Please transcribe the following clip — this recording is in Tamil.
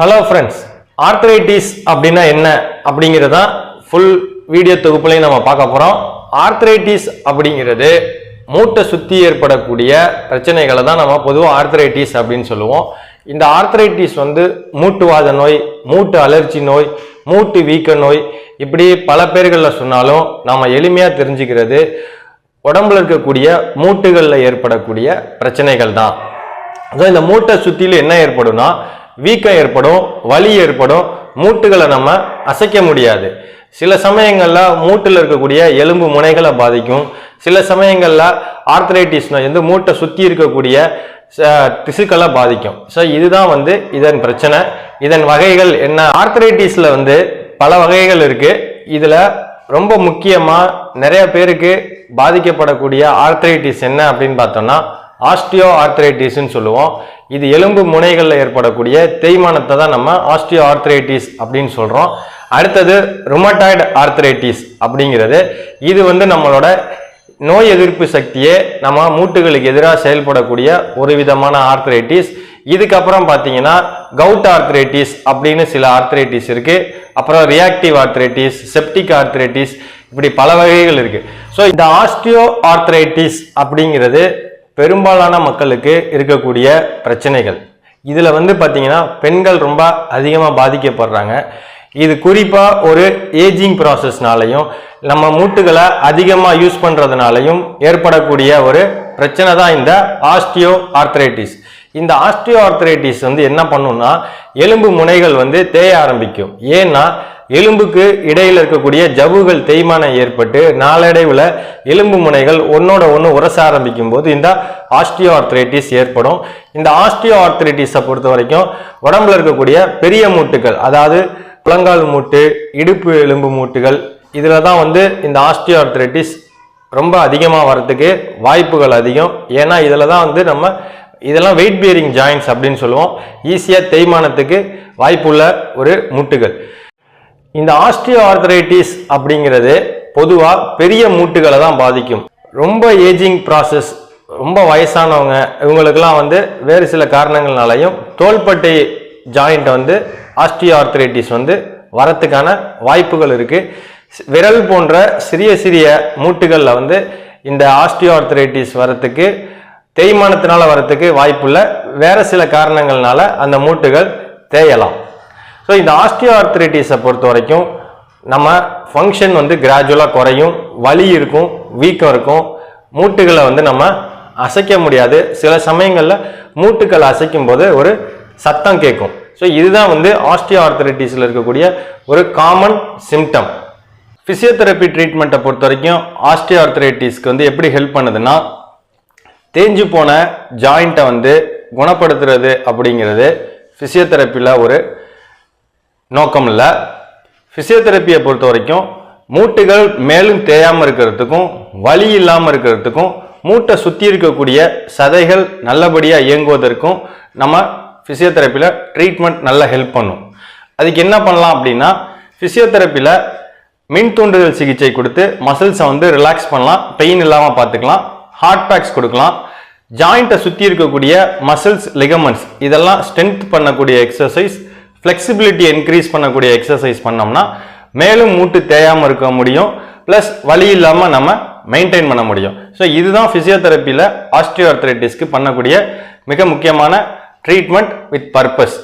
ஹலோ ஃப்ரெண்ட்ஸ் ஆர்த்ரைட்டிஸ் அப்படின்னா என்ன அப்படிங்கிறதா ஃபுல் வீடியோ தொகுப்புலையும் நம்ம பார்க்க போகிறோம் ஆர்த்ரைட்டிஸ் அப்படிங்கிறது மூட்டை சுற்றி ஏற்படக்கூடிய பிரச்சனைகளை தான் நம்ம பொதுவாக ஆர்த்ரைட்டிஸ் அப்படின்னு சொல்லுவோம். இந்த ஆர்த்ரைட்டிஸ் வந்து மூட்டுவாத நோய் மூட்டு அலர்ஜி நோய் மூட்டு வீக்க நோய் இப்படி பல பேர்களில் சொன்னாலும் நாம் எளிமையாக தெரிஞ்சுக்கிறது உடம்புல இருக்கக்கூடிய மூட்டுகளில் ஏற்படக்கூடிய பிரச்சனைகள் தான். ஸோ இந்த மூட்டை சுத்தியில என்ன ஏற்படும்னா வீக்கம் ஏற்படும் வலி ஏற்படும் மூட்டுகளை நம்ம அசைக்க முடியாது. சில சமயங்களில் மூட்டில் இருக்கக்கூடிய எலும்பு முனைகளை பாதிக்கும். சில சமயங்களில் ஆர்த்தரைட்டிஸ்னா வந்து மூட்டை சுற்றி இருக்கக்கூடிய ச- திசுக்களை பாதிக்கும். ஸோ இதுதான் வந்து இதன் பிரச்சனை. இதன் வகைகள் என்ன? ஆர்த்தரைட்டிஸில் வந்து பல வகைகள் இருக்குது இதில் ரொம்ப முக்கியமாக நிறைய பேருக்கு பாதிக்கப்படக்கூடிய ஆர்த்ரைட்டிஸ் என்ன அப்படின்னு பார்த்தோம்னா ஆஸ்டியோ ஆர்த்ரைட்டிஸ்ன்னு சொல்லுவோம். இது எலும்பு முனைகளில் ஏற்படக்கூடிய தேய்மானத்தை தான் நம்ம ஆஸ்டியோ ஆர்த்ரைட்டிஸ் அப்படின்னு சொல்கிறோம் அடுத்தது ருமட்டாய்டு ஆர்த்ரைட்டிஸ் அப்படிங்கிறது. இது வந்து நம்மளோட நோய் எதிர்ப்பு சக்தியே நம்ம மூட்டுகளுக்கு எதிராக செயல்படக்கூடிய ஒரு விதமான ஆர்த்ரைட்டிஸ். இதுக்கப்புறம் பார்த்தீங்கன்னா கவுட் ஆர்த்ரைட்டிஸ் அப்படின்னு சில ஆர்த்ரைட்டிஸ் இருக்குது அப்புறம் ரியாக்டிவ் ஆர்த்ரைட்டிஸ் செப்டிக் ஆர்த்ரைட்டிஸ் இப்படி பல வகைகள் இருக்குது ஸோ இந்த ஆஸ்டியோ ஆர்த்ரைட்டிஸ் அப்படிங்கிறது பெரும்பாலான மக்களுக்கு இருக்கக்கூடிய பிரச்சனைகள். இதில் வந்து பார்த்தீங்கன்னா பெண்கள் ரொம்ப அதிகமாக பாதிக்கப்படுறாங்க. இது குறிப்பாக ஒரு ஏஜிங் ப்ராசஸ்னாலையும் நம்ம மூட்டுகளை அதிகமாக யூஸ் பண்ணுறதுனாலையும் ஏற்படக்கூடிய ஒரு பிரச்சனை தான் இந்த ஆஸ்டியோ ஆர்த்ரைட்டிஸ் இந்த ஆஸ்டியோ ஆர்த்ரைட்டிஸ் வந்து என்ன பண்ணும்னா எலும்பு முனைகள் வந்து தேய ஆரம்பிக்கும். ஏன்னா எலும்புக்கு இடையில் இருக்கக்கூடிய ஜவ்வுகள் தேய்மானம் ஏற்பட்டு நாளடைவில் எலும்பு முனைகள் ஒன்னோட ஒன்று உரச ஆரம்பிக்கும் போது இந்த ஆஸ்டியோ ஆர்த்ரைட்டிஸ் ஏற்படும். இந்த ஆஸ்டியோ ஆர்த்ரைட்டிஸை பொறுத்த வரைக்கும் உடம்புல இருக்கக்கூடிய பெரிய மூட்டுகள் அதாவது புலங்கால் மூட்டு இடுப்பு எலும்பு மூட்டுகள் இதில் தான் வந்து இந்த ஆஸ்டியோ ஆர்த்ரைட்டிஸ் ரொம்ப அதிகமாக வரத்துக்கு வாய்ப்புகள் அதிகம். ஏன்னா இதில் தான் வந்து நம்ம இதெல்லாம் வெயிட் பியரிங் ஜாயின்ஸ் அப்படின்னு சொல்லுவோம். ஈஸியாக தேய்மானத்துக்கு வாய்ப்புள்ள ஒரு மூட்டுகள். இந்த ஆஸ்டியோ ஆர்த்தரைட்டிஸ் அப்படிங்கிறது பொதுவாக பெரிய மூட்டுகளை தான் பாதிக்கும். ரொம்ப ஏஜிங் ப்ராசஸ் ரொம்ப வயசானவங்க இவங்களுக்கெல்லாம் வந்து வேறு சில காரணங்கள்னாலையும் தோள்பட்டை ஜாயிண்ட் வந்து ஆஸ்டியோ ஆர்த்தரைட்டிஸ் வந்து வரத்துக்கான வாய்ப்புகள் இருக்குது விரல் போன்ற சிறிய சிறிய மூட்டுகளில் வந்து இந்த ஆஸ்டியோ ஆர்த்தரைட்டிஸ் வரத்துக்கு தேய்மானத்தினால வரத்துக்கு வாய்ப்புள்ள வேறு சில காரணங்கள்னால அந்த மூட்டுகள் தேயலாம். ஸோ இந்த ஆஸ்டியோ ஆர்த்ரைட்டிஸை பொறுத்த வரைக்கும் நம்ம ஃபங்க்ஷன் வந்து கிராஜுவலாக குறையும் வலி இருக்கும் வீக்கம் இருக்கும். மூட்டுகளை வந்து நம்ம அசைக்க முடியாது. சில சமயங்களில் மூட்டுக்கள் அசைக்கும் போது ஒரு சத்தம் கேட்கும். ஸோ இதுதான் வந்து ஆஸ்டியோ ஆர்த்ரைட்டிஸில் இருக்கக்கூடிய ஒரு காமன் சிம்டம் ஃபிசியோதெரப்பி ட்ரீட்மெண்ட்டை பொறுத்த வரைக்கும் ஆஸ்டியோ ஆர்த்ரைட்டிஸ்க்கு வந்து எப்படி ஹெல்ப் பண்ணுதுன்னா தேஞ்சு போன ஜாயிண்ட்டை வந்து குணப்படுத்துறது அப்படிங்கிறது ஃபிசியோதெரப்பியில் ஒரு நோக்கம் இல்லை ஃபிசியோதெரப்பியை பொறுத்த வரைக்கும் மூட்டுகள் மேலும் தேயாமல் இருக்கிறதுக்கும் வலி இல்லாமல் இருக்கிறதுக்கும் மூட்டை சுற்றி இருக்கக்கூடிய சதைகள் நல்லபடியாக இயங்குவதற்கும் நம்ம ஃபிசியோதெரப்பியில் ட்ரீட்மெண்ட் நல்லா ஹெல்ப் பண்ணும். அதுக்கு என்ன பண்ணலாம் அப்படின்னா ஃபிசியோதெரப்பியில் மின் தூண்டுதல் சிகிச்சை கொடுத்து மசில்ஸை வந்து ரிலாக்ஸ் பண்ணலாம் பெயின் இல்லாமல் பார்த்துக்கலாம் ஹார்ட் பேக்ஸ் கொடுக்கலாம் ஜாயிண்ட்டை சுற்றி இருக்கக்கூடிய மசில்ஸ் லிகமெண்ட்ஸ் இதெல்லாம் ஸ்ட்ரென்த் பண்ணக்கூடிய எக்ஸசைஸ் ஃப்ளெக்சிபிலிட்டி இன்க்ரீஸ் பண்ணக்கூடிய எக்ஸசைஸ் பண்ணோம்னா மேலும் மூட்டு தேயாமல் இருக்க முடியும். ப்ளஸ் வலி இல்லாமல் நம்ம மெயின்டைன் பண்ண முடியும். ஸோ இதுதான் ஃபிசியோதெரப்பியில் ஆஸ்ட்ரியோ ஆஸ்டியோஆர்த்ரைட்டிஸ்க்கு பண்ணக்கூடிய மிக முக்கியமான ட்ரீட்மெண்ட் வித் பர்பஸ்